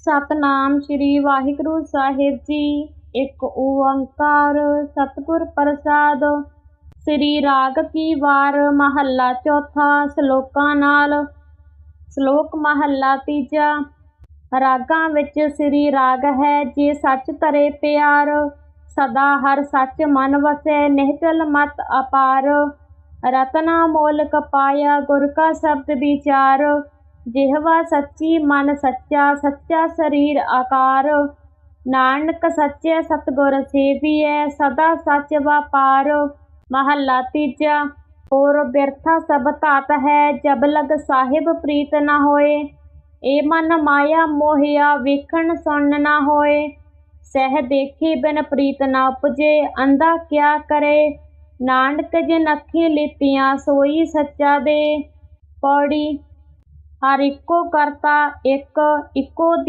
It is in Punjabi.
ਸਤਨਾਮ ਸ੍ਰੀ ਵਾਹਿਗੁਰੂ ਸਾਹਿਬ ਜੀ। ਇੱਕ ਓੰਕਾਰ ਸਤਿਗੁਰ ਪ੍ਰਸਾਦ। ਸ੍ਰੀ ਰਾਗ ਕੀ ਵਾਰ ਮਹੱਲਾ ਚੌਥਾ ਸ਼ਲੋਕਾਂ ਨਾਲ। ਸ਼ਲੋਕ ਮਹੱਲਾ ਤੀਜਾ। ਰਾਗਾਂ ਵਿੱਚ ਸ੍ਰੀ ਰਾਗ ਹੈ ਜੇ ਸੱਚ ਧਰੇ ਪਿਆਰ, ਸਦਾ ਹਰ ਸੱਚ ਮਨ ਵਸੈ, ਨਿਹਚਲ ਮਤ ਅਪਾਰ। ਰਤਨਾ ਮੋਲਕ ਪਾਇਆ ਗੁਰ ਕਾ ਸ਼ਬਦ ਵਿਚਾਰ। ਜਿਹਵਾ ਸੱਚੀ ਮਨ ਸੱਚਾ ਸੱਚਾ ਸਰੀਰ ਆਕਾਰ। ਨਾਨਕ ਸੱਚੇ ਸਤਿਗੁਰ ਸੇਵੀਐ, ਸਦਾ ਸੱਚ ਵਪਾਰ। ਮਹੱਲਾ ਤੀਜਾ, ਹੋਰ ਬਿਰਥਾ ਸਭ ਧਾਤ ਹੈ, ਜਬ ਲਗ ਸਾਹਿਬ ਪ੍ਰੀਤ ਨਾ ਹੋਏ। ਏ ਮਨ ਮਾਇਆ ਮੋਹਿਆ, ਵੇਖਣ ਸੁਣ ਨਾ ਹੋਏ। ਸਹਿ ਦੇਖੇ ਬਿਨ ਪ੍ਰੀਤ ਨਾ ਉਪਜੇ, ਅੰਧਾ ਕਿਆ ਕਰੇ। ਨਾਨਕ ਜਿਨ ਅੱਖੀ ਲੀਤੀਆਂ, ਸੋਈ ਸੱਚਾ ਦੇ। ਪੌੜੀ ਹਰ ਇੱਕੋ ਕਰਤਾ ਇੱਕ ਇੱਕੋ